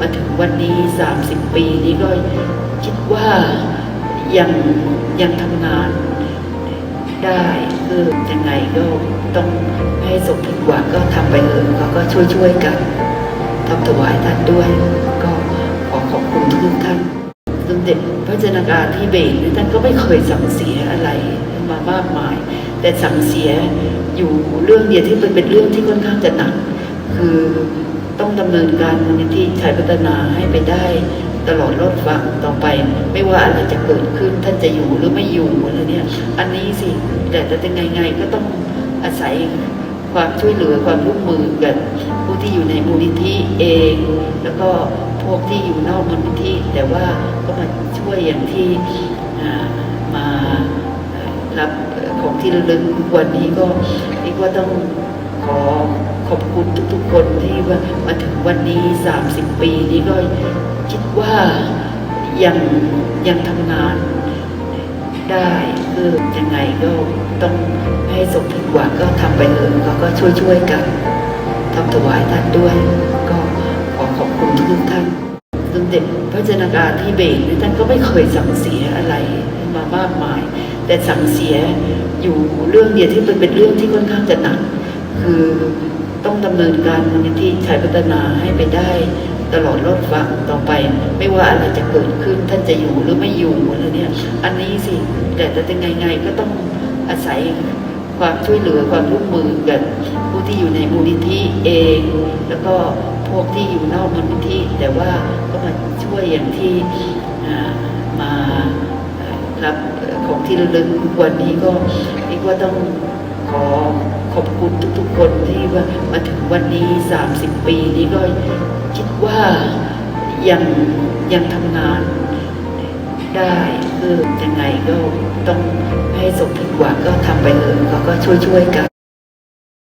มาถึงวันนี้ 30 ปีนี้ก็คิดว่ายังยังทำงานได้คือยังไงก็ต้องให้สมผิดหวังก็ทำไปเลยแล้วก็ช่วยช่วยๆกันทำถวายท่านด้วย ก็ขอขอบคุณทุกท่านสมเด็จพระจนาการที่เบนท่านก็ไม่เคยสั่งเสียอะไรมามากมาย แต่สั่งเสียอยู่เรื่องเดียวที่เป็นเป็นเรื่องที่ค่อนข้างจะหนักคือ ต้องดำเนินการมูลนิธิชัยพัฒนาให้ไปได้ ตลอดรอดฟังต่อไป ไม่ว่าอะไรจะเกิดขึ้นท่านจะอยู่หรือไม่อยู่อะไรเนี่ย อันนี้สิแต่จะเป็นไงไงก็ต้องอาศัยความช่วยเหลือความร่วมมือกับผู้ที่อยู่ในมูลนิธิเอง แล้วก็พวกที่อยู่นอกมูลนิธิแต่ว่าก็มาช่วยอย่างที่มารับของที่ระลึกวันนี้ก็นี่ก็ต้องขอ ขอบคุณทุกๆคนที่ว่ามาถึงวันนี้ 30 ปีนี้ก็คิดว่ายังยังทำงานได้คือยังไงก็ต้องให้สมผิดหวังก็ทำไปเลยแล้วก็ช่วยช่วยๆกันทำถวายท่านด้วย ก็ขอขอบคุณทุกท่านสมเด็จพระจนาการที่เบนี่ท่านก็ไม่เคยสั่งเสียอะไรมามากมาย แต่สั่งเสียอยู่เรื่องเดียวที่เป็นเป็นเรื่องที่ค่อนข้างจะหนักคือ ต้องดำเนินการมูลนิธิชัยพัฒนาให้ไปได้ ตลอดรอดฟังต่อไป ไม่ว่าอะไรจะเกิดขึ้นท่านจะอยู่หรือไม่อยู่อะไรเนี่ยอันนี้สิแต่จะเป็นไงไงก็ต้องอาศัยความช่วยเหลือความร่วมมือกับผู้ที่อยู่ในมูลนิธิเอง แล้วก็พวกที่อยู่นอกมูลนิธิแต่ว่าก็มาช่วยอย่างที่มาเอ่อรับของที่ระลึกวันนี้ก็นี่ก็ต้องขอขอบคุณ คนที่ว่ามาถึงวันนี้ 30 ปีนี้ก็คิดว่ายังยังทำงานได้คือยังไงก็ต้องให้สมผิดหวังก็ทำไปเลยแล้วก็ช่วยช่วยๆกัน